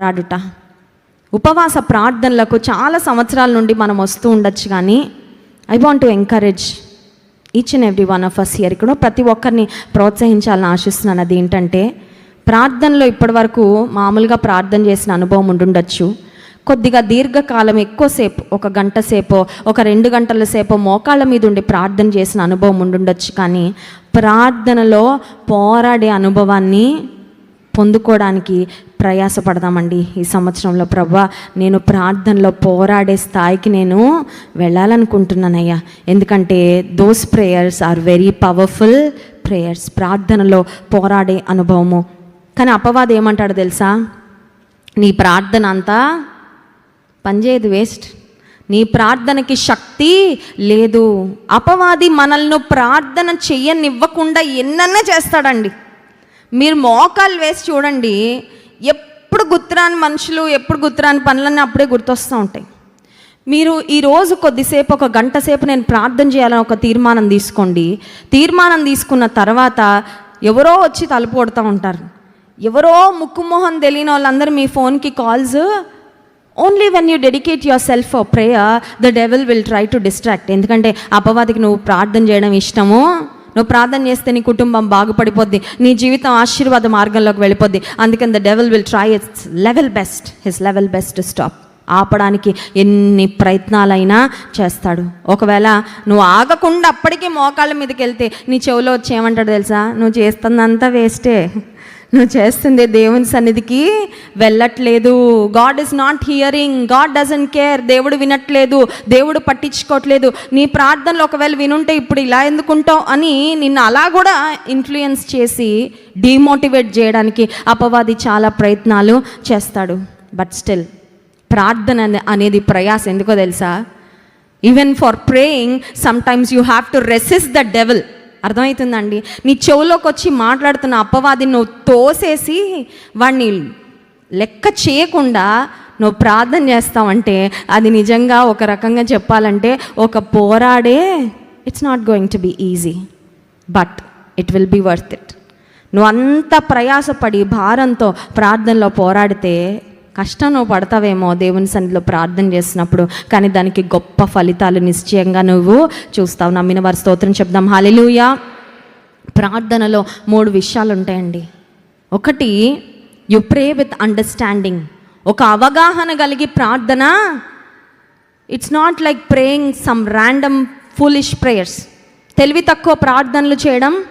రాడుట. ఉపవాస ప్రార్థనలకు చాలా సంవత్సరాల నుండి మనం వస్తూ ఉండొచ్చు కానీ I want to encourage each and every one of us here ఇక్కడ ప్రతి ఒక్కరిని ప్రోత్సహించాలని ఆశిస్తున్నాను. అది ఏంటంటే ప్రార్థనలో ఇప్పటివరకు మామూలుగా ప్రార్థన చేసిన అనుభవం ఉండుండొచ్చు. కొద్దిగా దీర్ఘకాలం ఎక్కువసేపు ఒక గంట సేపో ఒక రెండు గంటల సేపో మోకాళ్ళ మీద ఉండి ప్రార్థన చేసిన అనుభవం ఉండుండొచ్చు కానీ ప్రార్థనలో పోరాడే అనుభవాన్ని పొందుకోవడానికి ప్రయాసపడదామండి ఈ సంవత్సరంలో. ప్రభా నేను ప్రార్థనలో పోరాడే స్థాయికి నేను వెళ్ళాలనుకుంటున్నానయ్యా. ఎందుకంటే those prayers are very powerful prayers ప్రార్థనలో పోరాడే అనుభవము. కానీ అపవాది ఏమంటాడు తెలుసా? నీ ప్రార్థన అంతా పనిచేయదు వేస్ట్ నీ ప్రార్థనకి శక్తి లేదు. అపవాది మనల్ని ప్రార్థన చెయ్యనివ్వకుండా ఎన్నన్నా చేస్తాడండి. మీరు మోకాలు వేసి చూడండి ఎప్పుడు గుర్తురాని మనుషులు ఎప్పుడు గుర్తురాని పనులన్నీ అప్పుడే గుర్తొస్తూ ఉంటాయి. మీరు ఈరోజు కొద్దిసేపు ఒక గంట సేపు నేను ప్రార్థన చేయాలని ఒక తీర్మానం తీసుకోండి. తీర్మానం తీసుకున్న తర్వాత ఎవరో వచ్చి తలుపు కొడుతూ ఉంటారు. ఎవరో ముక్కుమోహం తెలియని వాళ్ళందరూ మీ ఫోన్కి calls. Only when you dedicate your self for prayer the devil will try to distract ఎందుకంటే అపవాదికి నువ్వు ప్రార్థన చేయడం ఇష్టము. నువ్వు ప్రార్థన చేస్తే నీ కుటుంబం బాగుపడిపోద్ది నీ జీవితం ఆశీర్వాద మార్గంలోకి వెళ్ళిపోద్ది. అందుకని the devil will try its level best his level best stop ఆపడానికి ఎన్ని ప్రయత్నాలైనా చేస్తాడు. ఒకవేళ నువ్వు ఆగకుండా అప్పటికే మోకాళ్ళ మీదకి వెళ్తే నీ చెవిలో వచ్చి ఏమంటాడు తెలుసా? నువ్వు చేస్తుందంతా వేస్టే నువ్వు చేస్తుంది దేవుని సన్నిధికి వెళ్ళట్లేదు. God is not hearing God doesn't care దేవుడు వినట్లేదు. దేవుడు పట్టించుకోవట్లేదు నీ ప్రార్థనలు ఒకవేళ వినుంటే ఇప్పుడు ఇలా ఎందుకుంటావు అని నిన్ను అలా కూడా ఇన్ఫ్లుయెన్స్ చేసి డిమోటివేట్ చేయడానికి అపవాది చాలా ప్రయత్నాలు చేస్తాడు. బట్ స్టిల్ ప్రార్థన అనేది ప్రయాస ఎందుకో తెలుసా? Even for praying sometimes you have to resist the devil అర్థమవుతుందండి నీ చెవులోకి వచ్చి మాట్లాడుతున్న అప్పవాదిని నువ్వు తోసేసి వాడిని లెక్క చేయకుండా నువ్వు ప్రార్థన చేస్తావంటే అది నిజంగా ఒక రకంగా చెప్పాలంటే ఒక పోరాడే it's not going to be easy but it will be worth it నువ్వు అంత ప్రయాసపడి భారంతో ప్రార్థనలో పోరాడితే కష్టం నువ్వు పడతావేమో దేవుని సన్నిధిలో ప్రార్థన చేసినప్పుడు కానీ దానికి గొప్ప ఫలితాలు నిశ్చయంగా నువ్వు చూస్తావు. నమ్మిన వారి స్తోత్రం చెప్దాం. హాలిలూయా ప్రార్థనలో మూడు విషయాలు ఉంటాయండి. ఒకటి యు ప్రే విత్ అండర్స్టాండింగ్ ఒక అవగాహన కలిగి ప్రార్థన. It's not like praying some random foolish prayers తెలివి తక్కువ ప్రార్థనలు చేయడం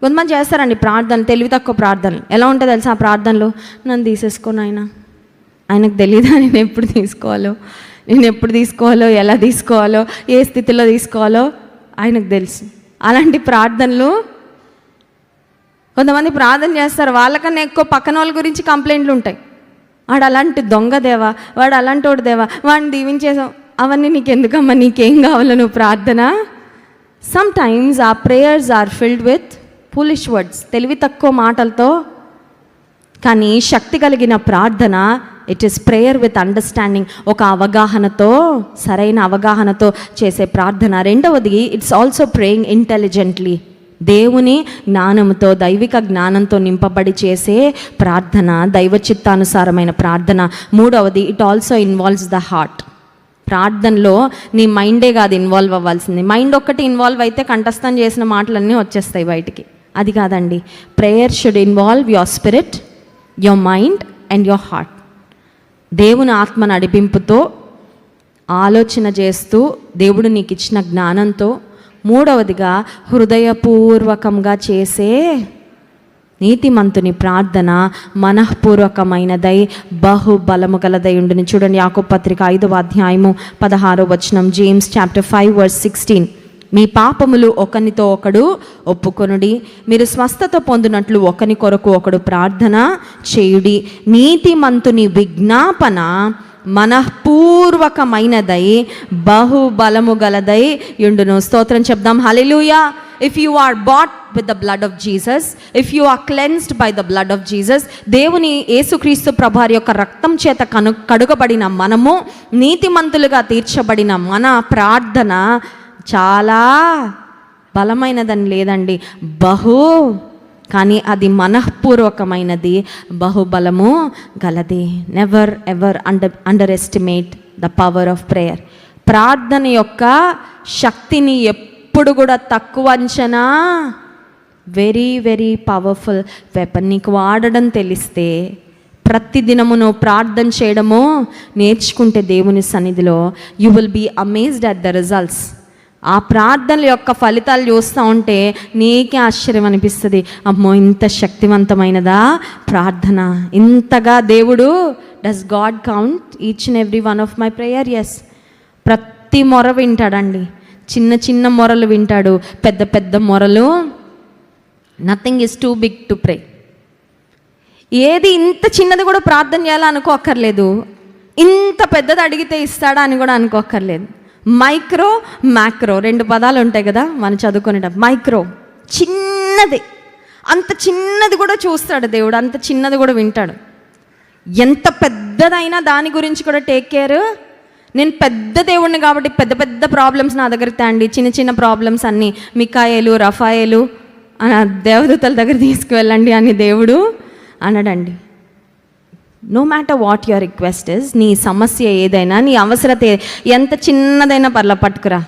కొంతమంది చేస్తారండి ప్రార్థన తెలివి తక్కువ ప్రార్థనలు. ఎలా ఉంటుంది తెలుసా ఆ ప్రార్థనలు? నన్ను తీసేసుకోను ఆయన ఆయనకు తెలియదా నేను ఎప్పుడు తీసుకోవాలో? నేను ఎప్పుడు తీసుకోవాలో? ఎలా తీసుకోవాలో? ఏ స్థితిలో తీసుకోవాలో? ఆయనకు తెలుసు. అలాంటి ప్రార్థనలు కొంతమంది ప్రార్థన చేస్తారు. వాళ్ళకన్నా ఎక్కువ పక్కన వాళ్ళ గురించి కంప్లైంట్లు ఉంటాయి. వాడు అలాంటి దొంగ దేవా? వాడు అలాంటి వాడు దేవా? వాడిని దీవించేసాం అవన్నీ నీకు ఎందుకమ్మా నీకేం కావాలో నువ్వు ప్రార్థన? సమ్ టైమ్స్ ఆ prayers are filled with foolish words తెలివి తక్కువ మాటలతో కానీ శక్తి కలిగిన ప్రార్థన it is prayer with understanding ఒక అవగాహనతో సరైన అవగాహనతో చేసే ప్రార్థన. రెండవది ఇట్స్ ఆల్సో ప్రేయింగ్ ఇంటెలిజెంట్లీ దేవుని జ్ఞానంతో దైవిక జ్ఞానంతో నింపబడి చేసే ప్రార్థన దైవ చిత్తానుసారమైన ప్రార్థన. మూడవది it also involves the heart ప్రార్థనలో నీ మైండే కాదు ఇన్వాల్వ్ అవ్వాల్సింది. మైండ్ ఒక్కటి ఇన్వాల్వ్ అయితే కంఠస్థం చేసిన మాటలన్నీ వచ్చేస్తాయి బయటికి. అది కాదండి. Prayer should involve your spirit your mind and your heart దేవుని ఆత్మ నడిపింపుతో ఆలోచన చేస్తూ దేవుడు నీకు ఇచ్చిన జ్ఞానంతో మూడవదిగా హృదయపూర్వకంగా చేసే నీతిమంతుని ప్రార్థన మనఃపూర్వకమైనదై బహుబలము గలదై ఉండును. చూడండి యాకో పత్రిక ఐదవ అధ్యాయము పదహారో వచనం James chapter five verse sixteen మీ పాపములు ఒకనితో ఒకడు ఒప్పుకొనుడి. మీరు స్వస్థత పొందినట్లు ఒకని కొరకు ఒకడు ప్రార్థన చేయుడి. నీతిమంతుని విజ్ఞాపన మనఃపూర్వకమైనదై బహుబలము గలదై ఎండును స్తోత్రం చెప్దాం. Hallelujah if you are bought with the blood of Jesus if you are cleansed by the blood of Jesus దేవుని యేసుక్రీస్తు ప్రభారి యొక్క రక్తం చేత కను కడుగబడిన మనము నీతిమంతులుగా తీర్చబడిన మన ప్రార్థన చాలా బలమైనదని లేదండి. బహు కానీ అది మనఃపూర్వకమైనది. బహుబలము గలది. Never ever under underestimate the power of prayer ప్రార్థన యొక్క శక్తిని ఎప్పుడు కూడా తక్కువ అంచనా వెరీ వెరీ పవర్ఫుల్ వెపన్ నీకు వాడడం తెలిస్తే ప్రతిదినము నువ్వు ప్రార్థన చేయడము నేర్చుకుంటే దేవుని సన్నిధిలో you will be amazed at the results ఆ ప్రార్థనల యొక్క ఫలితాలు చూస్తూ ఉంటే నీకే ఆశ్చర్యం అనిపిస్తుంది. అమ్మో ఇంత శక్తివంతమైనదా ప్రార్థన. ఇంతగా దేవుడు does God count each and every one of my prayers ప్రతి మొర వింటాడండి. చిన్న చిన్న మొరలు వింటాడు. పెద్ద పెద్ద మొరలు. Nothing is too big to pray ఏది ఇంత చిన్నది కూడా ప్రార్థన చేయాలా అనుకోక్కర్లేదు ఇంత పెద్దది అడిగితే ఇస్తాడా అని కూడా అనుకోక్కర్లేదు. మైక్రో మ్యాక్రో రెండు పదాలు ఉంటాయి కదా మనం చదువుకునేటప్పుడు. మైక్రో చిన్నది. అంత చిన్నది కూడా చూస్తాడు దేవుడు. అంత చిన్నది కూడా వింటాడు. ఎంత పెద్దదైనా దాని గురించి కూడా టేక్ కేర్ నేను పెద్ద దేవుడిని కాబట్టి పెద్ద పెద్ద ప్రాబ్లమ్స్ నా దగ్గర తేండి. చిన్న చిన్న ప్రాబ్లమ్స్ అన్నీ. మికాయలు రఫాయలు అని దేవదూతల దగ్గర తీసుకువెళ్ళండి అని దేవుడు అనడండి. No matter what your request is నీ సమస్య ఏదైనా నీ అవసరత ఎంత చిన్నదైనా పర్ల పట్టుకురా.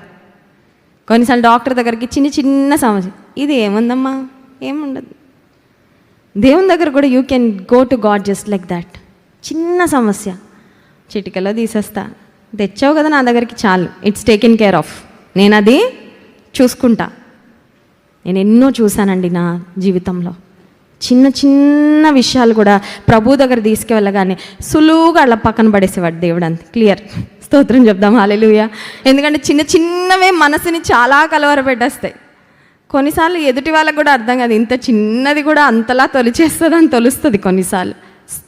కొన్నిసార్లు డాక్టర్ దగ్గరికి చిన్న చిన్న సమస్య. ఇది ఏముందమ్మా? ఏముండదు. దేవుని దగ్గర కూడా you can go to God just like that చిన్న సమస్య. చిటికలో తీసేస్తా. తెచ్చావు కదా నా దగ్గరికి చాలు. ఇట్స్ టేకెన్ కేర్ ఆఫ్ నేను అది చూసుకుంటా. నేను ఎన్నో చూశానండి నా జీవితంలో. చిన్న చిన్న విషయాలు కూడా ప్రభు దగ్గర తీసుకువెళ్ళగానే సులువుగా అలా పక్కన పడేసేవాడు దేవుడు అంత. క్లియర్ స్తోత్రం చెప్దాం. హాలెలుయ ఎందుకంటే చిన్న చిన్నవే మనసుని చాలా కలవర పెట్టేస్తాయి కొన్నిసార్లు ఎదుటి వాళ్ళకు కూడా అర్థం కాదు. ఇంత చిన్నది కూడా అంతలా తొలిచేస్తుంది అని తొలుస్తుంది కొన్నిసార్లు.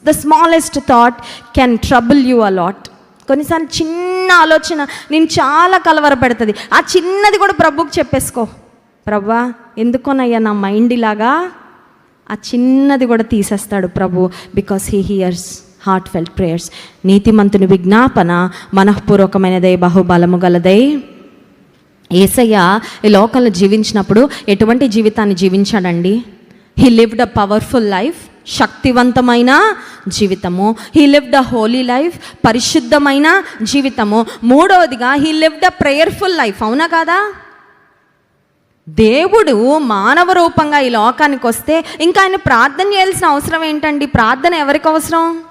The smallest thought can trouble you a lot కొన్నిసార్లు చిన్న ఆలోచన నేను చాలా కలవర పెడుతుంది ఆ చిన్నది కూడా ప్రభుకి చెప్పేసుకో. ప్రభా ఎందుకోనయ్యా నా మైండ్ ఇలాగా ఆ చిన్నది కూడా తీసేస్తాడు ప్రభు because he hears heartfelt prayers నీతిమంతుని విజ్ఞాపన మనఃపూర్వకమైనదై బహుబలము గలదై. ఏసయ్య ఈ లోకంలో జీవించినప్పుడు ఎటువంటి జీవితాన్ని జీవించాడండి? He lived a powerful life శక్తివంతమైన జీవితము. He lived a holy life పరిశుద్ధమైన జీవితము. మూడవదిగా he lived a prayerful life అవునా కాదా? దేవుడు మానవ రూపంగా ఈ లోకానికి వస్తే ఇంకా ఆయన ప్రార్థన చేయాల్సిన అవసరం ఏంటండి? ప్రార్థన ఎవరికి అవసరం?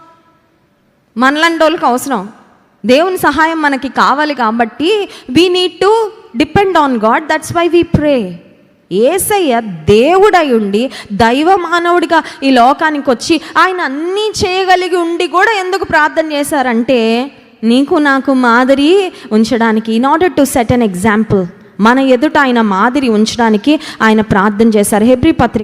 మనలాంటి వాళ్ళకి అవసరం. దేవుని సహాయం మనకి కావాలి కాబట్టి we need to depend on God that's why we pray Yesayya దేవుడై ఉండి దైవ మానవుడిగా ఈ లోకానికి వచ్చి ఆయన అన్నీ చేయగలిగి ఉండి కూడా ఎందుకు ప్రార్థన చేశారంటే నీకు నాకు మాదిరి ఉంచడానికి in order to set an example మన ఎదుట ఆయన మాదిరి ఉంచడానికి ఆయన ప్రార్థన చేశారు. హెబ్రి పత్రిక